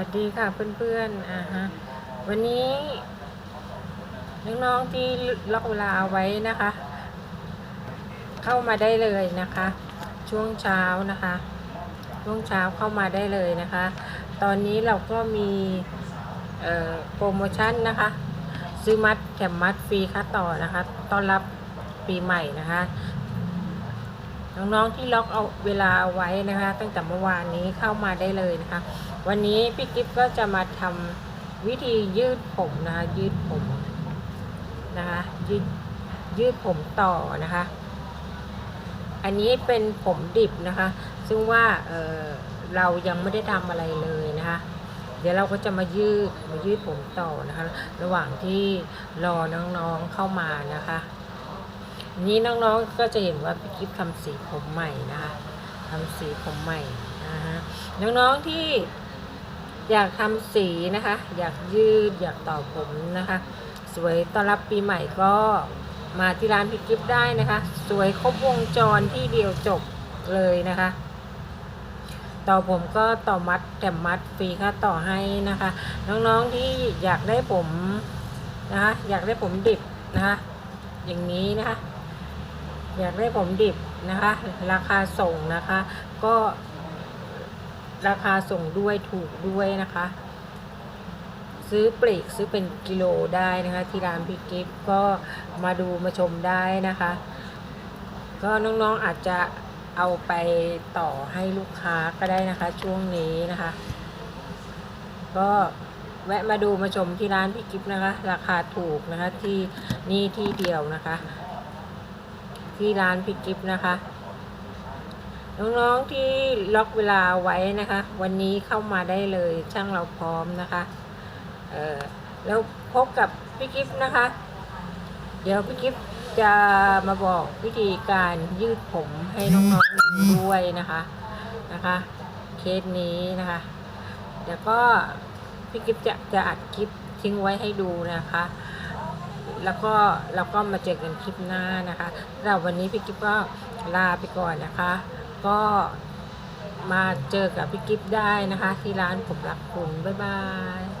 วัสดีค่ะเพื่อนๆอ่าฮะวันนี้น้องๆที่ล็อกเวลาเอาไว้นะคะ เข้ามาได้เลยนะคะ ช่วงเช้านะคะ ช่วงเช้าเข้ามาได้เลยนะคะ ตอนนี้เราก็มีโปรโมชั่นนะคะ ซื้อมัดแถมมัดฟรีค่าต่อนะคะ ต้อนรับปีใหม่นะคะ น้องๆที่ล็อกเอาเวลาเอาไว้นะคะ ตั้งแต่เมื่อวานนี้เข้ามาได้เลยนะคะ วันนี้พี่กิฟก็จะมาทำวิธียืดผมนะคะ ยืดผมนะคะยืดยืดผมต่อนะคะ อันนี้เป็นผมดิบนะคะ ซึ่งว่าเเราเรายังไม่ได้ทำอะไรเลยนะคะ เดี๋ยวเราก็จะมายืดมายืดผมต่อนะคะ ระหว่างที่รอน้องๆเข้ามานะคะ นี้น้องๆก็จะเห็นว่าพี่กิฟทำสีผมใหม่นะคะทำสีผมใหม่นะฮะน้องๆที่อยากทำสีนะคะ อยากยืดอยากต่อผมนะคะ สวยต้อนรับปีใหม่ก็มาที่ร้านพี่กิฟได้นะคะ สวยครบวงจรที่เดียวจบเลยนะคะ ต่อผมก็ต่อมัดแต่มัดฟรีค่าต่อให้นะคะ น้องๆที่อยากได้ผมนะคะอยากได้ผมดิบนะคะอย่างนี้นะคะ อยากได้ผมดิบนะคะ ราคาส่งนะคะ ก็ราคาส่งด้วยถูกด้วยนะคะ ซื้อปลีกซื้อเป็นกิโลได้นะคะ ที่ร้านพี่กิฟต์ก็มาดูมาชมได้นะคะ ก็น้องๆอาจจะเอาไปต่อให้ลูกค้าก็ได้นะคะ ช่วงนี้นะคะ ก็แวะมาดูมาชมที่ร้านพี่กิฟต์นะคะ ราคาถูกนะคะที่นี่ที่เดียวนะคะ ที่ร้านพี่กิฟต์นะคะ น้องๆที่ล็อกเวลาไว้นะคะ วันนี้เข้ามาได้เลยช่างเราพร้อมนะคะเออแล้วพบกับพี่กิฟต์นะคะ เดี๋ยวพี่กิฟต์จะมาบอกวิธีการยืดผมให้น้องๆดูด้วยนะคะนะคะเคสนี้นะคะเดี๋ยวก็พี่กิฟต์จะจะอัดคลิปทิ้งไว้ให้ดูนะคะ แล้วก็เราก็มาเจอกันคลิปหน้านะคะเราวันนี้พี่กิฟก็ลาไปก่อนนะคะ ก็มาเจอกับพี่กิฟได้นะคะ ที่ร้านผมรักคุณ บ๊ายบาย